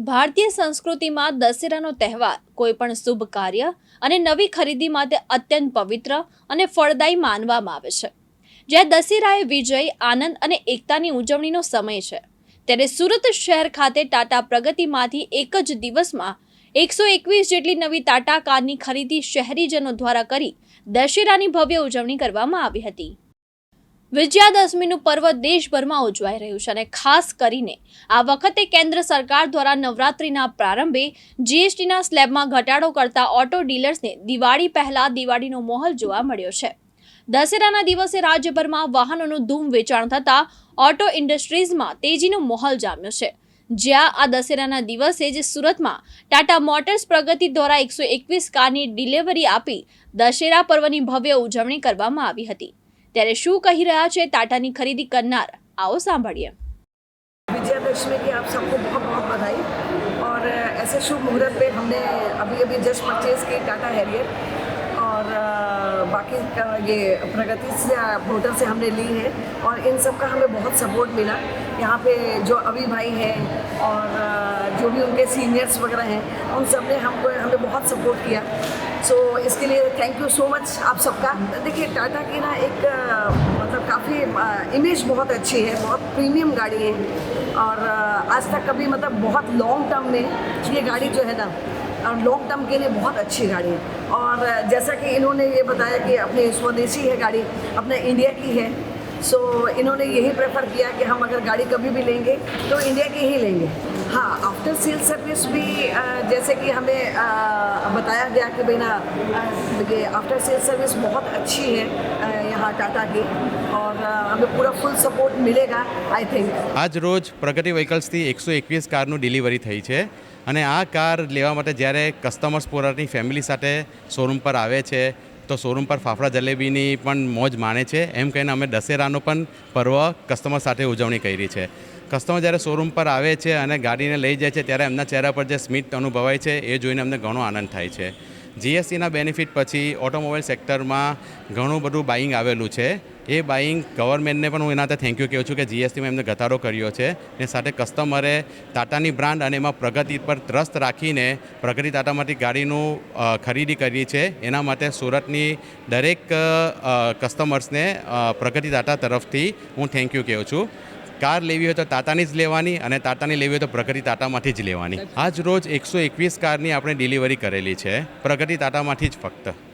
ભારતીય સંસ્કૃતિમાં દશેરાનો તહેવાર કોઈ પણ શુભ કાર્ય અને નવી ખરીદી માટે અત્યંત પવિત્ર અને ફળદાયી માનવામાં આવે છે. જ્યાં દશેરા એ વિજય, આનંદ અને એકતાની ઉજવણીનો સમય છે, ત્યારે સુરત શહેર ખાતે ટાટા પ્રગતિમાંથી એક જ દિવસમાં એકસો એકવીસ જેટલી નવી ટાટા કારની ખરીદી શહેરીજનો દ્વારા કરી દશેરાની ભવ્ય ઉજવણી કરવામાં આવી હતી. વિજયાદશમીનું પર્વ દેશભરમાં ઉજવાઈ રહ્યું છે અને ખાસ કરીને આ વખતે કેન્દ્ર સરકાર દ્વારા નવરાત્રિના પ્રારંભે જીએસટીના સ્લેબમાં ઘટાડો કરતા ઓટો ડીલર્સને દિવાળી પહેલા દિવાળીનો માહોલ જોવા મળ્યો છે. દશેરાના દિવસે રાજ્યભરમાં વાહનોનું ધૂમ વેચાણ થતાં ઓટો ઇન્ડસ્ટ્રીઝમાં તેજીનો માહોલ જામ્યો છે. જ્યાં આ દશેરાના દિવસે જ સુરતમાં ટાટા મોટર્સ પ્રગતિ દ્વારા એકસો એકવીસ કારની ડિલિવરી આપી દશેરા પર્વની ભવ્ય ઉજવણી કરવામાં આવી હતી. ત્યારે શું કહી રહ્યા છે ટાટાની ખરીદી કરનાર આવો સાંભળીએ विजयादशमी की आप सबको बहुत बहुत बधाई और अ, ऐसे शुभ मुहूर्त पे हमने अभी अभी जस्ट परचेज की टाटा हैरियर और अ, बाकी का ये प्रगति से मोटर से हमने ली है और इन सब का हमें बहुत सपोर्ट मिला यहाँ पे जो अभी भाई हैं और अ, जो भी उनके सीनियर्स वगैरह हैं उन सब ने हमको हमें बहुत सपोर्ट किया सो so, इसके लिए थैंक यू सो मच आप सबका। देखिए टाटा की ना एक मतलब काफ़ी इमेज बहुत अच्छी है बहुत प्रीमियम गाड़ी है। और आज तक कभी मतलब बहुत लॉन्ग टर्म में ये गाड़ी जो है ना और लॉन्ग टर्म के लिए बहुत अच्छी गाड़ी है। और जैसा कि इन्होंने ये बताया कि अपनी स्वदेशी है गाड़ी अपने इंडिया की है। सो so, इन्होंने यही प्रेफर किया कि हम अगर गाड़ी कभी भी लेंगे तो इंडिया की ही लेंगे। हाँ आफ्टर सेल सर्विस भी अ, जैसे कि हमें अ, बताया गया कि भाई ना अ, ये आफ्टर सेल सर्विस बहुत अच्छी है अ, यहाँ टाटा की और अ, हमें पूरा फुल सपोर्ट मिलेगा आई थिंक આજ રોજ પ્રગતિ વ્હીકલ્સથી એકસો એકવીસ કારનું ડિલિવરી થઈ છે અને આ કાર લેવા માટે જ્યારે કસ્ટમર્સ પોતાની ફેમિલી સાથે શોરૂમ પર આવે છે તો શોરૂમ પર ફાફડા જલેબીની પણ મોજ માણે છે એમ કહીને અમે દશેરાનો પણ પર્વ કસ્ટમર સાથે ઉજવણી કરી છે કસ્ટમર જ્યારે શોરૂમ પર આવે છે અને ગાડીને લઈ જાય છે, ત્યારે એમના ચહેરા પર જે સ્મિત અનુભવાય છે, એ જોઈને અમને ઘણો આનંદ થાય છે. જીએસટીના બેનિફિટ પછી ઓટોમોબાઈલ સેક્ટરમાં ઘણું બધું બાઇંગ આવેલું છે. એ બાઇંગ ગવર્મેન્ટને પણ હું એના થેન્ક યુ કહું છું કે જીએસટીમાં એમને ઘટાડો કર્યો છે. ને સાથે કસ્ટમરે ટાટાની બ્રાન્ડ અને એમાં પ્રગતિ પર ટ્રસ્ટ રાખીને પ્રગતિ ટાટામાંથી ગાડીનું ખરીદી કરી છે. એના માટે સુરતની દરેક કસ્ટમર્સને પ્રગતિ ટાટા તરફથી હું થેન્ક યુ કહું છું. કાર લેવી હોય તો ટાટાની જ લેવાની અને ટાટાની લેવી હોય તો પ્રગતિ ટાટામાંથી જ લેવાની. આજ રોજ એકસો એકવીસ કારની આપણે ડિલિવરી કરેલી છે. પ્રગતિ ટાટામાંથી જ ફક્ત.